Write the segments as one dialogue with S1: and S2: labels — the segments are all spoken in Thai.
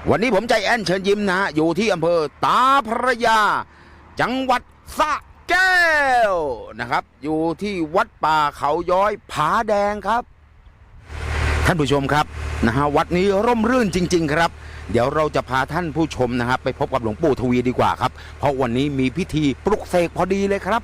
S1: วัดวันนี้ผมใจแอนเชิญยิ้มนะฮะอยู่ที่อำเภอตาพระยา จังหวัดสระแก้วนะครับ อยู่ที่วัดป่าเขาย้อยผาแดงครับ ท่านผู้ชมครับนะฮะวัดนี้ร่มรื่นจริง ๆ ครับ เดี๋ยวเราจะพาท่านผู้ชมนะครับ ไปพบกับหลวงปู่ทวีดีกว่าครับ เพราะวันนี้มีพิธีปลุกเสกพอดีเลยครับ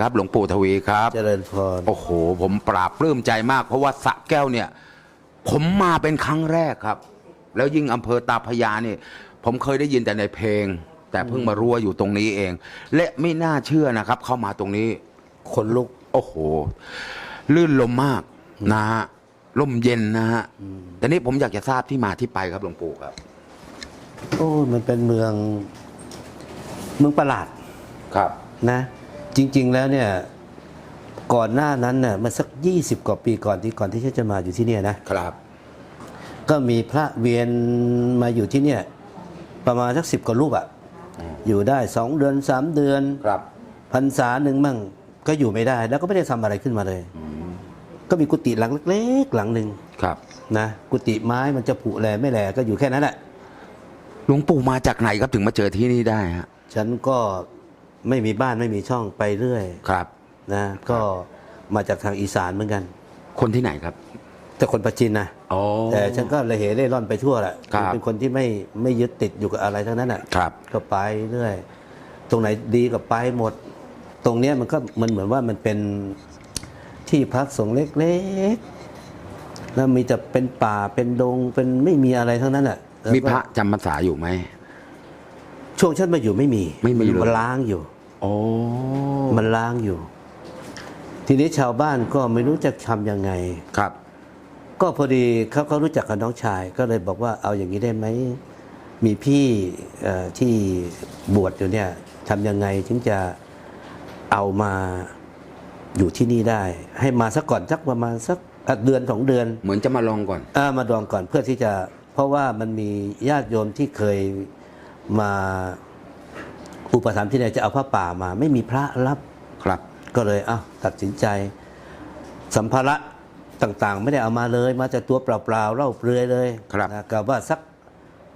S1: ครับ หลวงปู่ทวีครับ
S2: เจริญพร
S1: โอ้โห ผมปราบปลื้มใจมาก เพราะว่าสระแก้วเนี่ย ผมมาเป็นครั้งแรกครับ แล้วยิ่งอำเภอตาพระยาเนี่ย ผมเคยได้ยินแต่ในเพลง แต่เพิ่งมารู้ว่าอยู่ตรงนี้เอง และไม่น่าเชื่อนะครับ เข้ามาตรงนี้
S2: คนลุก
S1: โอ้โห ลื่นลมมากนะฮะลมเย็นนะฮะแต่นี้ผมอยากจะทราบที่มาที่ไปครับหลวงปู่ครับ
S2: โอ้มันเป็นเมือง เมืองประหลาด
S1: ครับ
S2: นะจ ริง ๆ แล้วเนี่ยก่อนหน้านั้นเนี่ยมันสักยี่สิบกว่าปีก่อนที่ก่อนที่ฉันจะมาอยู่ที่เนี่ยนะ
S1: ครับ
S2: ก็มีพระเวียนมาอยู่ที่เนี่ยประมาณสักสิบกว่ารูปอะอยู่ได้สองเดือนสามเดือน
S1: ครับ
S2: พรรษาหนึ่งมั่งก็อยู่ไม่ได้ แล้วก็ไม่ได้ทำอะไรขึ้นมาเลย ก็มีกุฏิหลังเล็กๆ หลังหนึ่ง
S1: ครับ
S2: นะกุฏิไม้มันจะผุแลไม่แลก็อยู่แค่นั้นแหละ
S1: หลวงปู่มาจากไหนครับถึงมาเจอที่นี่ได้ฮะ
S2: ฉันก็ ไม่มีบ้านไม่มีช่องไปเรื่อย
S1: ครับ
S2: นะก็มาจากทางอีสานเหมือนกัน
S1: คนที่ไหนครับ
S2: แต่คนประจินนะ
S1: อ๋อ
S2: แต่ฉันก็ระเหเร่ร่อนไปทั่วแหละ
S1: ครับ
S2: เป็นคนที่ไม่ไม่ยึดติดอยู่กับอะไรทั้งนั้นอะ
S1: ครับ
S2: ก็ไปเรื่อย ตรงไหนดีก็ไปหมด ตรงเนี้ยมันก็มันเหมือนว่ามันเป็นที่พักสงฆ์เล็กๆแล้วมีแต่เป็นป่าเป็นดงเป็นไม่มีอะไรทั้งนั้นอะแล้วก็
S1: มีพระจำพรรษาอยู่ไหม
S2: ช่วงฉันมาอยู่ไม่มี
S1: ไม่มีเลย
S2: นล้างอยู่
S1: โอ้
S2: มันล้างอยู่ ทีนี้ชาวบ้านก็ไม่รู้จะทำยังไง
S1: ครับ
S2: ก็พอดีเขาเขารู้จักกับน้องชาย ก็เลยบอกว่าเอาอย่างนี้ได้ไหมมีพี่เอ่อที่บวชอยู่เนี่ยทำยังไงถึงจะเอามาอยู่ที่นี่ได้ ให้มาสักก่อนสักประมาณสักอะเดือนสองเดือน
S1: เหมือนจะมาลองก่อน
S2: อามาดองก่อนเพื่อที่จะ เพราะว่ามันมีญาติโยมที่เคย มาอุปถัมภ์ที่ไหนจะเอาพระป่ามา ไม่มีพระรับ
S1: ครับ
S2: ก็เลยเอาตัดสินใจ สัมภาระต่างๆ ไม่ได้เอามาเลย มาจากตัวเปล่าๆเล่าเปลือยเลย
S1: ครับ
S2: นะกับว่าสัก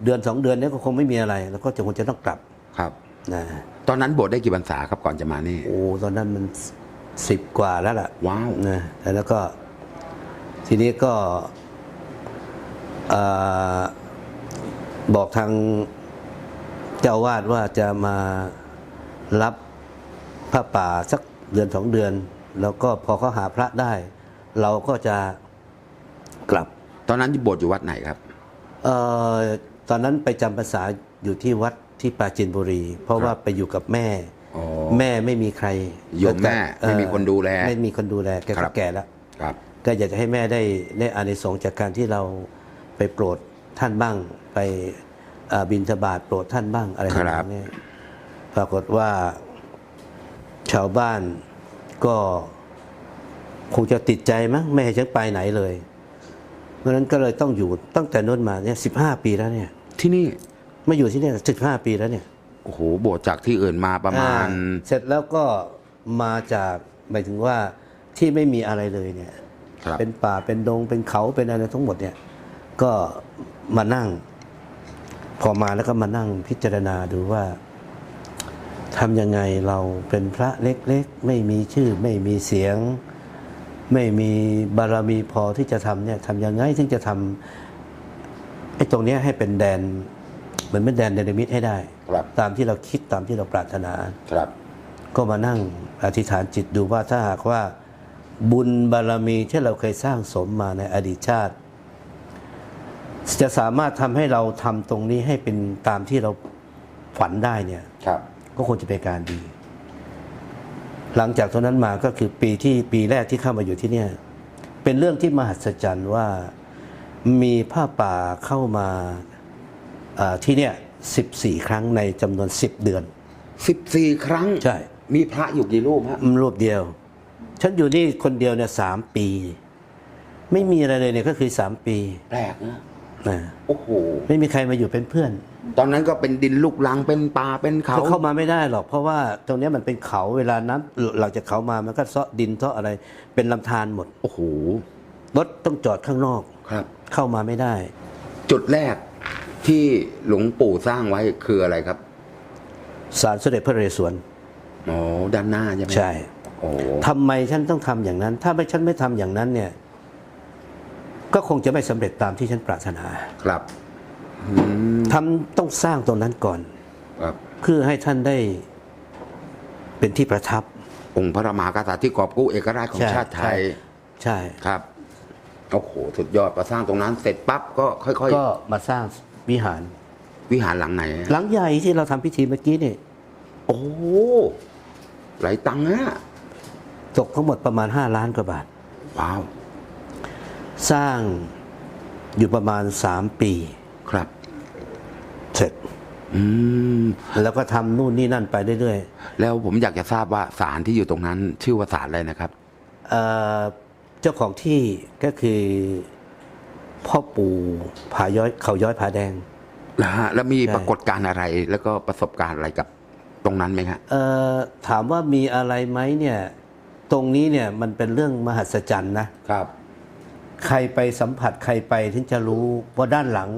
S2: เดือนสองเดือนเนี้ก็คงไม่มีอะไร แล้วก็จะคงจะต้องกลับ
S1: ครับ
S2: นะ
S1: ตอนนั้นบวชได้กี่พรรษาครับก่อนจะมานี่
S2: โอ้ตอนนั้นมันสิบกว่าแล้วล่ะ
S1: ว้าว
S2: นะแล้วก็ทีนี้ก็เอ่อบอกทาง เจ้าอาวาดว่าจะมารับพระป่าสักเดือนสองเดือน แล้วก็พอเขาหาพระได้ เราก็จะกลับ
S1: ตอนนั้นบวชอยู่วัดไหนครับ
S2: เออตอนนั้นไปจำภาษาอยู่ที่วัดที่ปราจีนบุรี เพราะว่าไปอยู่กับแม่
S1: อ๋อ
S2: แม่ไม่มีใคร
S1: โยมแม่
S2: เอ่อ
S1: ไม่มีคนดูแล
S2: ไม่มีคนดูแลแก
S1: ครั
S2: ก็
S1: บ
S2: แก่แล้ว
S1: ครับ
S2: ก็อยากจะให้แม่ได้ได้อานิสงส์จากการที่เราไปโปรดท่านบ้างไปเอ่อ บินทบาทโปรดท่านบ้างอะไร
S1: ครับ
S2: แบบนี้ปรากฏว่าชาวบ้านก็คงจะติดใจมั้งไม่ให้ฉันไปไหนเลย เพราะฉะนั้นก็เลยต้องอยู่ตั้งแต่นู้นมาเนี่ยสิบห้าปีแล้วเนี่ย
S1: ที่นี่
S2: มาอยู่ที่เนี่ยสิบห้าปีแล้วเนี่ย
S1: โอ้โหบวชจากที่อื่นมาประมาณ
S2: อ่เสร็จแล้วก็มาจากหมายถึงว่าที่ไม่มีอะไรเลยเนี่ย
S1: ครับ
S2: เป็นป่าเป็นดงเป็นเขาเป็นอะไรทั้งหมดเนี่ย ก็มานั่ง พอมาแล้วก็มานั่งพิจารณาดูว่าทำยังไงเราเป็นพระเล็กๆ ไม่มีชื่อไม่มีเสียง ไม่มีบารมีพอที่จะทำเนี่ยทำยังไงถึงจะทำไอ้ตรงเนี้ยให้เป็นแดนเหมือนเป็นแดนเดนมิตให้ได้
S1: ครับ
S2: ตามที่เราคิดตามที่เราปรารถนา
S1: ครับ
S2: ก็มานั่งอธิษฐานจิตดูว่าถ้าหากว่าบุญบารมีที่เราเคยสร้างสมมาในอดีตชาติ จะสามารถทำให้เราทำตรงนี้ให้เป็นตามที่เราฝันได้เนี่ย
S1: ครับ
S2: ก็คงจะเป็นการดี หลังจากตอนนั้นมาก็คือปีที่ปีแรกที่เข้ามาอยู่ที่เนี่ยเป็นเรื่องที่มหัศจรรย์ว่ามีผ้าป่าเข้ามาอ่าที่เนี่ยสิบสี่ครั้งในจำนวนสิบเดือน
S1: สิบสี่ครั้ง
S2: ใช่
S1: มีพระอยู่กี่รูปฮะ
S2: รูปเดียว ฉันอยู่นี่คนเดียวเนี่ยสามปี ไม่มีอะไรเลยเนี่ยก็คือสามปี
S1: แปลกนะ
S2: นะ
S1: โอ้โห
S2: ไม่มีใครมาอยู่เป็นเพื่อน
S1: ตอนนั้นก็เป็นดินลูกลังเป็นป่าเป็นเขา
S2: เขาเข้ามาไม่ได้หรอกเพราะว่าตรงเนี้ยมันเป็นเขาเวลาน้ำหลังจากเขามามันก็เซาะดินเซาะอะไรเป็นลำธารหมด
S1: โอ้โห
S2: รถต้องจอดข้างนอก
S1: ครับ
S2: เข้ามาไม่ได้
S1: จุดแรกที่หลวงปู่สร้างไว้คืออะไรครับ
S2: ศาลสมเด็จพระนเรศวร
S1: อ๋อด้านหน้าใช่ไหม
S2: ใช่
S1: โอ้
S2: ทำไมฉันต้องทำอย่างนั้น ถ้าไม่ฉันไม่ทำอย่างนั้นเนี่ย ก็คงจะไม่สำเร็จตามที่ฉันปรารถนา
S1: ครับอืม
S2: ทำต้องสร้างตรงนั้นก่อน
S1: ครับ
S2: เพื่อให้ท่านได้เป็นที่ประทับ
S1: องค์พระมหากษัตริย์ที่กอบกู้เอกราชของ
S2: ใช่
S1: ชาติไทย
S2: ใช่
S1: ครับโอ้โหสุดยอดพอสร้างตรงนั้น เสร็จปั๊บก็ค่อย
S2: ก็มาสร้างวิหาร
S1: ๆวิหารหลังไหนฮะ
S2: หลังใหญ่ที่เราทำพิธีเมื่อกี้นี่
S1: โอ้โหหลายตังค์นะ
S2: ตกทั้งหมดประมาณ5ล้านกว่าบาท
S1: ว้าว
S2: สร้างอยู่ประมาณ3ปี
S1: ครับ
S2: เสร็จ
S1: อืม
S2: แล้วก็ทำนู่นนี่นั่นไปเรื่อย
S1: แล้วผมอยากจะทราบว่าศาลที่อยู่ตรงนั้น ชื่อว่าศาลอะไรนะครับ
S2: ๆเอ่อเจ้าของที่ก็คือพ่อปู่ผาย้อยเขาย้อยผาแดง
S1: แล้วฮะแล้วมี
S2: ใช่
S1: ปรากฏการณ์อะไร แล้วก็ประสบการณ์อะไรกับตรงนั้นไหมฮะ
S2: เอ่อถามว่ามีอะไรไหมเนี่ย ตรงนี้เนี่ยมันเป็นเรื่องมหัศจรรย์นะ
S1: ครับ
S2: ใครไปสัมผัสใครไปถึงจะรู้ว่าด้านหลัง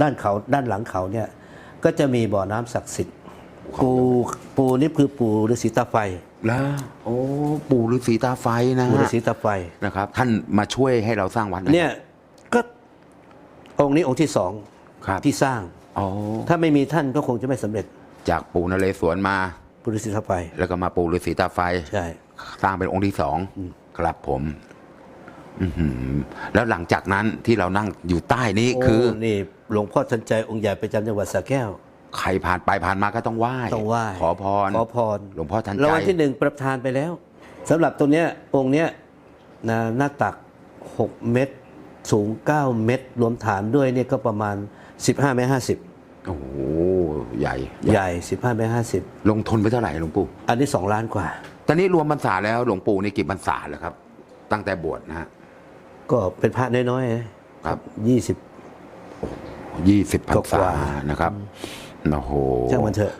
S2: ด้านเขาด้านหลังเขาเนี่ยก็จะมีบ่อน้ำศักดิ์สิทธิ์ปูปูนี่คือปูฤาษีตาไฟ
S1: แล้วโอ้ปู่ฤาษีตาไฟนะ
S2: ปูฤา
S1: ฮะ
S2: ษีตาไฟ
S1: นะครับ ท่านมาช่วยให้เราสร้างวัดไหม
S2: เนี่ยก็องค์นี้องค์ที่สอง
S1: ครับ
S2: ที่สร้าง
S1: อ๋อ
S2: ถ้าไม่มีท่านก็คงจะไม่สำเร็จ
S1: จากปู่นเรศวรมา
S2: ปูฤาษีตาไฟ
S1: แล้วก็มาปู่ฤาษีตาไฟ
S2: ใช่
S1: สร้างเป็นองค์ที่สองครับผมอือหือ แล้วหลังจากนั้นที่เรานั่งอยู่ใต้นี้คือ
S2: โนี่หลวงพ่อทันใจองค์ใหญ่ประจำจังหวัดสระแก้ว
S1: ใครผ่านไปผ่านมาก็ต้องไหว้
S2: ต้องไหว้
S1: ขอพร
S2: ขอพร
S1: หลวงพ่อทันใจ
S2: รางวัลที่หนึ่งประทานไปแล้วสำหรับตัวเนี้ยองค์เนี้ยนะหน้าตัก 6 เมตร สูง 9 เมตร รวมฐานด้วยเนี่ยก็ประมาณ 15เมตร50
S1: โอ้โหใหญ่
S2: ใหญ่ 15เมตร
S1: ลงทุนไปเท่าไหร่หลวงปู่
S2: 50อันนี้ 2 ล้านกว่า
S1: ตอนนี้รวมพรรษาแล้วหลวงปู่นี่กี่พรรษาแล้วครับ ตั้งแต่บวชนะฮะ
S2: ก็เป็นพระน้อยๆนะครับยี่สิบ
S1: ยี่สิบพรร
S2: ก
S1: ษา
S2: ว่า
S1: นะครับโอ้โห
S2: ช่างมันเถอะ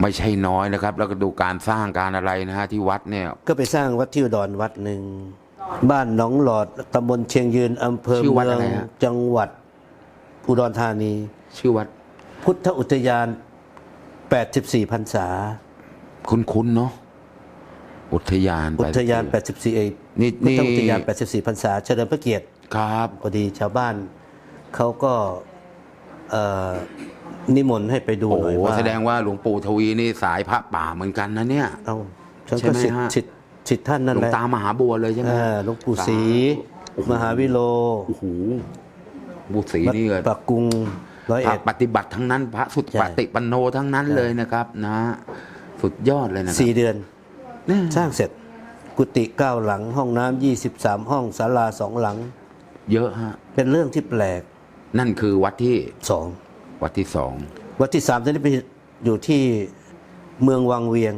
S1: ไม่ใช่น้อยนะครับ แล้วก็ดูการสร้างการอะไรนะฮะที่วัดเนี่ย
S2: ก็ไปสร้างวัดที่อุดรวัดหนึ่งบ้านหนองหลอดตำบลเชียงยืนอำเภอ
S1: ชื่อวัด
S2: เมือ
S1: อะ
S2: ง
S1: ไรฮะ
S2: จังหวัดอุดรธานี
S1: ชื่อวัด
S2: พุทธอุทยาน 84พรรษา
S1: คุ้นๆเนาะ อุทยาน
S2: อุทยาน
S1: แปด
S2: 84เอย
S1: นี่
S2: พุทธ
S1: นี่
S2: อุทยาน 84พรรษาเฉลิมพระเกียรติ
S1: ครับ
S2: พอดีชาวบ้านเขาก็เอ่อนิมนต์ให้ไปดู
S1: โอ้
S2: หน่อย
S1: โห
S2: ว่า
S1: แสดงว่าหลวงปู่ทวีนี่สายพระป่าเหมือนกันนะเนี่ย
S2: เอ้าฉัน
S1: ใช่
S2: ก็
S1: ไหม
S2: สิทธิ์
S1: ฮะ
S2: สิทธิ์สิทธิ์ท่านนั่น
S1: หลว
S2: แห
S1: ง
S2: ละ
S1: ตามหาบัวเลยใช่ไหม
S2: เออหลวงปู่ศรี
S1: โอ้โห
S2: มหาวิโล
S1: โอ้โหบุตรศรีนี่ก็
S2: ปักกุงร้อย
S1: พระ
S2: เอ็ด
S1: ปฏิบัติทั้งนั้น พระสุด
S2: ใช่
S1: ปฏิปันโนทั้งนั้นเลยนะครับ นะ สุดยอดเลยนะครั
S2: สี่เดือน
S1: เนี่ย
S2: สร้างเสร็จกุฏิเก้าหลัง ห้องน้ำยี่สิบสามห้องศาลาสองหลัง
S1: เยอะฮะ
S2: เป็นเรื่องที่แปลก
S1: นั่นคือวัดที่
S2: สอง
S1: วัดที่สอง
S2: วัดที่สามตอนนี้ไปอยู่ที่เมืองวังเวียง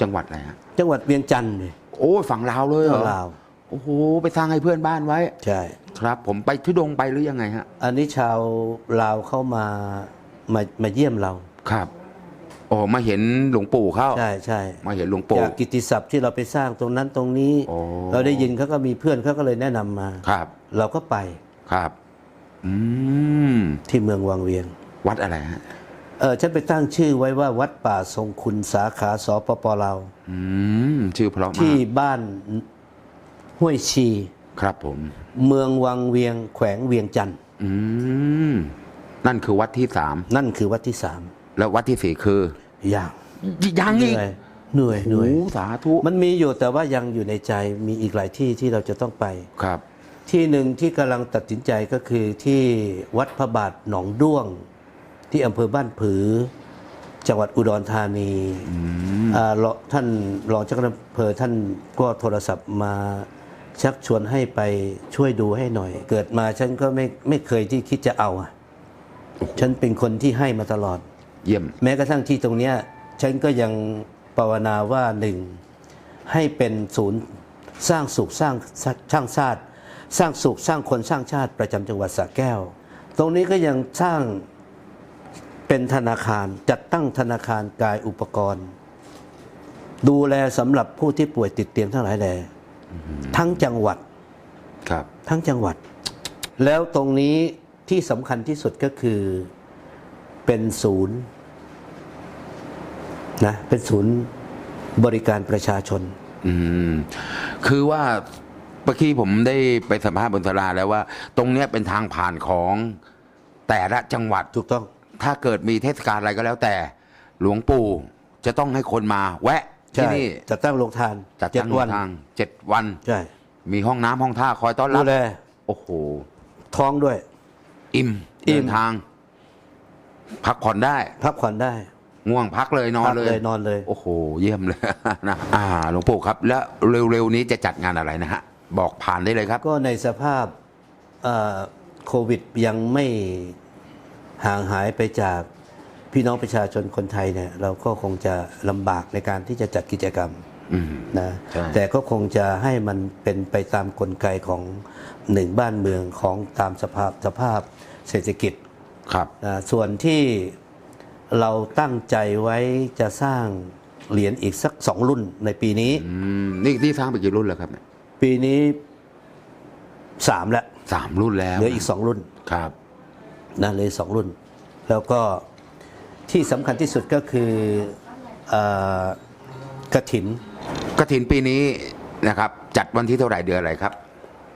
S1: จังหวัดอะไรฮะ
S2: จังหวัดเวียงจันทร์เลย
S1: โอ้ยฝั่งลาวเลยเหรอ
S2: ลาว
S1: โอ้โหไปสร้างให้เพื่อนบ้านไว้
S2: ใช่
S1: ครับผมไปทุดงค์ไปหรือยังไงฮะ
S2: อันนี้ชาวลาวเข้ามามามาเยี่ยมเรา
S1: ครับ โอ้มาเห็นหลวงปู่เข้า
S2: ใช่ใช่
S1: มาเห็นหลวงปู่
S2: จากกิตติศัพท์ที่เราไปสร้างตรงนั้นตรงนี้
S1: โอ้
S2: เราได้ยินเขาก็มีเพื่อนเขาก็เลยแนะนำมา
S1: ครับ
S2: เราก็ไป
S1: ครับ อืม
S2: ที่เมืองวังเวียง
S1: วัดอะไรฮะ
S2: เออฉันไปตั้งชื่อไว้ว่าวัดป่าทรงคุณสาขาสปปลาว
S1: อืม ชื่อเพราะมา
S2: ที่
S1: ก
S2: บ้านห้วยชี
S1: ครับผม
S2: เมืองวังเวียง แขวงเวียงจันทร์
S1: อืม นั่นคือวัดที่สาม
S2: นั่นคือวัดที่สาม
S1: แล้ววัดที่สี่คือ
S2: อย่าง
S1: ยังอีก
S2: เหนื่อยหน่วยหน่วย
S1: โอ้สาธุ
S2: มันมีอยู่แต่ว่ายังอยู่ในใจมีอีกหลายที่ที่เราจะต้องไป
S1: ครับ
S2: ที่หนึ่งที่กำลังตัดสินใจก็คือที่วัดพระบาทหนองด้วง ที่อำเภอบ้านผือ จังหวัดอุดรธานีอ่ารองท่านรองเจ้าคณะอำเภอท่านก็โทรศัพท์มาชักชวนให้ไปช่วยดูให้หน่อย เกิดมาฉันก็ไม่ไม่เคยที่คิดจะเอาอะฉันเป็นคนที่ให้มาตลอด
S1: เยี่ยม
S2: แม้กระทั่งที่ตรงเนี้ยฉันก็ยังภาวนาว่าหนึ่งให้เป็นศูนย์สร้างสุขสร้างช่างชาติ สร้างสุขสร้างคนสร้างชาติประจำจังหวัดสระแก้ว ตรงนี้ก็ยังสร้างเป็นธนาคารจัดตั้งธนาคารกายอุปกรณ์ ดูแลสำหรับผู้ที่ป่วยติดเตียงทั้งหลายแหล่ทั้งจังหวัด
S1: ครับ
S2: ทั้งจังหวัด แล้วตรงนี้ที่สำคัญที่สุดก็คือ เป็นศูนย์นะเป็นศูนย์บริการประชาชน
S1: อืมคือว่าเมื่อกี้ผมได้ไปสัมภาษณ์บนสลาแล้วว่า ตรงเนี้ยเป็นทางผ่านของแต่ละจังหวัด
S2: ถูกต้อง
S1: ถ้าเกิดมีเทศกาลอะไรก็แล้วแต่ หลวงปู่จะต้องให้คนมา แวะที่
S2: ใช่
S1: นี่
S2: จัดตั้งโรงทาน
S1: จัด
S2: เจ็ด
S1: ตั้ง
S2: วัน
S1: ทางเจ็ดวัน
S2: ใช่
S1: มีห้องน้ำห้องท่าคอยต้อนรั
S2: ดู
S1: บ
S2: แล
S1: โอ้โห
S2: ท้องด้วย
S1: อิ่ม
S2: อิ่ม
S1: เดินทาง พักผ่อนได้
S2: พักผ่อนได้
S1: ง่วงพักเลยนอน
S2: พัก
S1: เลย
S2: เลยนอนเลย
S1: โอ้โห เยี่ยมเลยนะอ่าหลวงปู่ครับ แล้วเร็วๆนี้จะจัดงานอะไรนะฮะ บอกผ่านได้เลยครับ
S2: ก็ในสภาพเอ่อโควิดยังไม่ห่างหายไปจากพี่น้องประชาชนคนไทยเนี่ย เราก็คงจะลำบากในการที่จะจัดกิจกรรม
S1: อืม
S2: นะ
S1: ใช่
S2: แต่ก็คงจะให้มันเป็นไปตามกลไกของหนึ่งบ้านเมืองของตามสภาพสภาพเศรษฐกิจ
S1: ครับ
S2: นะส่วนที่เราตั้งใจไว้จะสร้างเหรียญอีกสักสองรุ่นในปีนี้
S1: อืมนี่ที่สร้างไปกี่รุ่นแล้วครับเนี่ย
S2: ปีนี้สามแล้ว
S1: สามรุ่นแล้ว
S2: เหลืออีกสองรุ่น
S1: ครับ
S2: นะเหลยสองรุ่น แล้วก็ที่สำคัญที่สุดก็คือเออกระถิน
S1: กระถินปีนี้นะครับ จัดวันที่เท่าไหร่เดือนอะไรครับ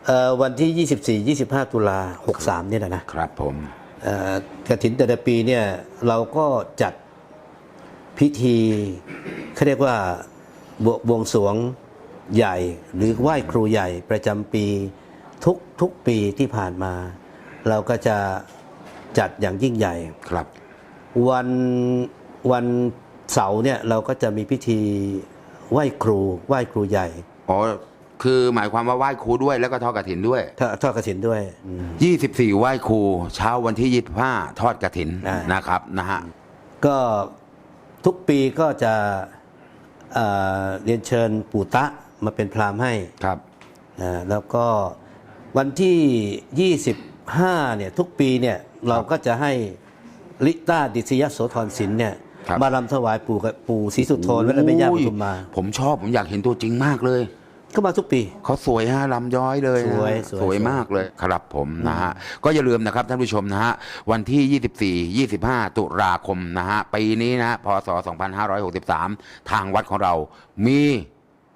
S2: เอ่อวันที่ 24 25 ตุลา63 เนี่ยนะนะครับ
S1: ผม
S2: เอ่อ กระถินแต่ละปีเนี่ยเราก็จัดพิธีเขาเรียกว่าบววงสวงใหญ่หรือไหว้ครูใหญ่ประจำปีทุกทุกปีที่ผ่านมา เราก็จะจัดอย่างยิ่งใหญ่
S1: ครับ
S2: วันวันเสาร์เนี่ยเราก็จะมีพิธีไหว้ครูไหว้ครูใหญ่
S1: อ๋อ คือหมายความว่าไหว้ครูด้วยแล้วก็ทอดกระถินด้วย
S2: ทอดทอดกระถินด้วยอืม
S1: 24ไหว้ครูเช้าวันที่25ทอดกระถิน
S2: อ่าน
S1: นะครับนะฮะ
S2: ก็ทุกปีก็จะเอ่อเรียนเชิญปู่ตะมาเป็นพราหมณ์ให้
S1: ครับ
S2: นะแล้วก็วันที่ 25เนี่ยทุกปีเนี่ยเราก็จะให้ลิต้าดิษยโสธรศิลป์เนี่ย
S1: ครับ
S2: มารำถวายปู่กับปู่ศรีสุโธและแม่ย่าปทุมมา
S1: ผมชอบผมอยากเห็นตัวจริงมากเลย
S2: ก็มาทุกปี
S1: เขาสวยฮะลำย้อยเลยนะ
S2: สวยสวย
S1: สวยมากเลยครับผมนะฮะก็อย่าลืมนะครับท่านผู้ชมนะฮะวันที่ 24 25 ตุลาคมนะฮะปีนี้นะพศ 2563 ทางวัดของเรามี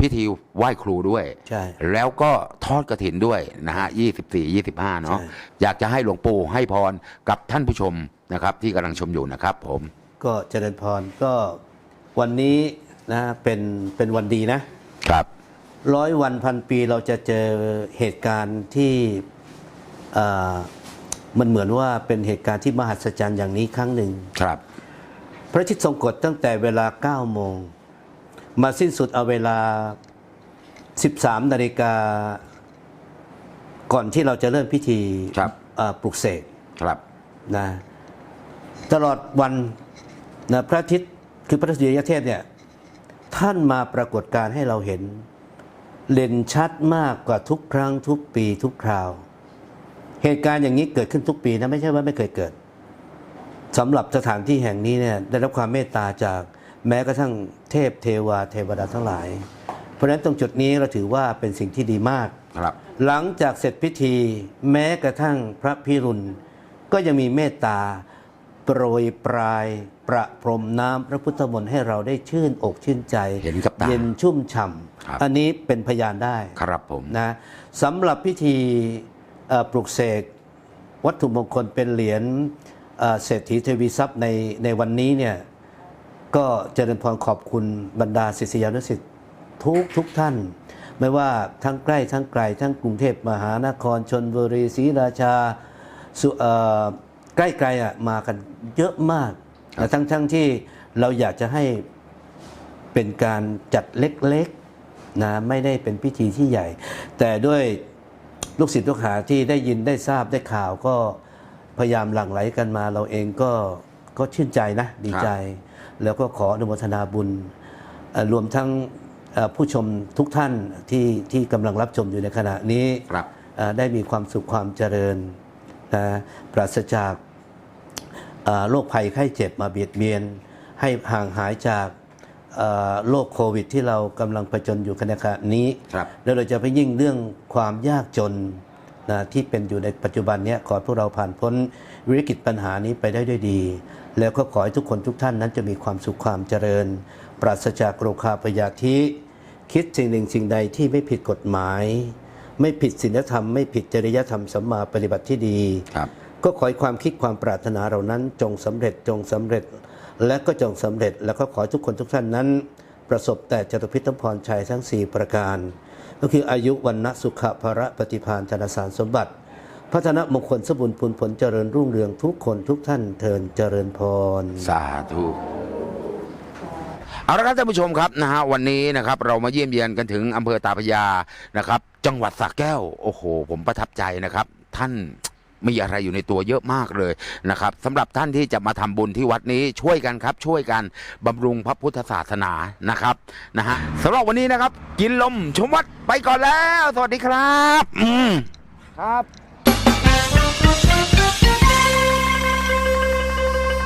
S1: พิธีไหว้ครูด้วย
S2: ใช่
S1: แล้วก็ทอดกระถินด้วยนะฮะ 24 25 เนาะ
S2: ใช่
S1: อยากจะให้หลวงปู่ให้พรกับท่านผู้ชมนะครับที่กำลังชมอยู่นะครับผม
S2: ก็เจริญพรก็วันนี้นะเป็นเป็นวันดีนะ ครับ ร้อยวันพันปีเราจะเจอเหตุการณ์ที่เอ่อมันเหมือนว่าเป็นเหตุการณ์ที่มหัศจรรย์อย่างนี้ครั้งหนึ่ง
S1: ครับ
S2: พระอาทิตย์ทรงกฎตั้งแต่เวลา 9 โมง มาสิ้นสุดเอาเวลา 13 นาฬิกา ก่อนที่เราจะเริ่มพิธี
S1: ครับ
S2: เอ่อปลุกเสก
S1: ครับ
S2: นะตลอดวันนะพระอาทิตย์คือพระสุริยเทพเนี่ยท่านมาปรากฏการณ์ให้เราเห็น เด่นชัดมากกว่าทุกครั้งทุกปีทุกคราว เหตุการณ์อย่างนี้เกิดขึ้นทุกปีนะไม่ใช่ว่าไม่เคยเกิดสำหรับสถานที่แห่งนี้เนี่ยได้รับความเมตตาจากแม้กระทั่งเทพเทวาเทวดาทั้งหลาย เพราะฉะนั้นตรงจุดนี้เราถือว่าเป็นสิ่งที่ดีมาก
S1: ครับ
S2: หลังจากเสร็จพิธีแม้กระทั่งพระพิรุณก็ยังมีเมตตาโปรยปลาย ประพรมน้ำพระพุทธมนต์ให้เราได้ชื่นอกชื่นใจ
S1: เห็นกับตา
S2: เย็นชุ่มฉ่
S1: ครับำ
S2: อันนี้เป็นพยานได้
S1: ครับผม
S2: นะสำหรับพิธีเอ่อปลุกเสกวัตถุมงคลเป็นเหรียญเอ่อเศรษฐีเทวีทรัพย์ในในวันนี้เนี่ยก็เจริญพรขอบคุณบรรดาศิษยานุศิษย์ทุกทุกท่าน ไม่ว่าทั้งใกล้ทั้งไกล ทั้งกรุงเทพมหานครชนบุรีศรีราชา สุเอ่อใกล้ไกลอะมากันเยอะมากแต่ ทั้งทั้งที่เราอยากจะให้เป็นการจัดเล็กๆนะไม่ได้เป็นพิธีที่ใหญ่ แต่ด้วยลูกศิษย์ลูกหาที่ได้ยินได้ทราบได้ข่าวก็พยายามหลั่งไหลกันมา เราเองก็ก็ชื่นใจนะดีใจ แล้วก็ขออนุโมทนาบุญเอ่อรวมทั้งเอ่อผู้ชมทุกท่านที่ที่กำลังรับชมอยู่ในขณะนี้
S1: ครับ
S2: เอ่อได้มีความสุขความเจริญนะปราศจากเอ่อ โรคภัยไข้เจ็บมาเบียดเบียน ให้ห่างหายจากเอ่อโรคโควิด ที่เรากำลังประจนอยู่ในขณะนี้
S1: ครับ
S2: แล้วเราจะไปยิ่งเรื่องความยากจนนะที่เป็นอยู่ในปัจจุบันเนี้ยขอให้พวกเราผ่านพ้นวิกฤตปัญหานี้ไปได้ด้วยดี แล้วก็ขอให้ทุกคนทุกท่านนั้นจะมีความสุขความเจริญ ปราศจากโรคาพยาธิ คิดสิ่งหนึ่งสิ่งใดที่ไม่ผิดกฎหมาย ไม่ผิดศีลธรรม ไม่ผิดจริยธรรมสัมมาปฏิบัติที่ดี
S1: ครับ
S2: ก็ขอให้ความคิดความปรารถนาเหล่านั้น จงสำเร็จจงสำเร็จ และก็จงสำเร็จ แล้วก็ขอทุกคนทุกท่านนั้น ประสบแต่จตุพิธพรชัยทั้ง 4 ประการ ก็คืออายุวันนะสุขภระปฏิพานธนสารสมบัติ พัฒนมงคลสมบุญผลผลเจริญรุ่งเรืองทุกคนทุกท่านเทินเจริญพร
S1: สาธุเอาละครับท่านผู้ชมครับนะฮะวันนี้นะครับเรามาเยี่ยมเยียนกันถึงอำเภอตาพยานะครับ จังหวัดสระแก้ว โอ้โห ผมประทับใจนะครับ ท่าน มีอะไรอยู่ในตัวเยอะมากเลยนะครับสำหรับท่านที่จะมาทำบุญที่วัดนี้ช่วยกันครับ ช่วยกันบำรุงพระพุทธศาสนานะครับนะฮะสำหรับวันนี้นะครับ กินลมชมวัดไปก่อนแล้ว สวัสดีครับ อืมครับ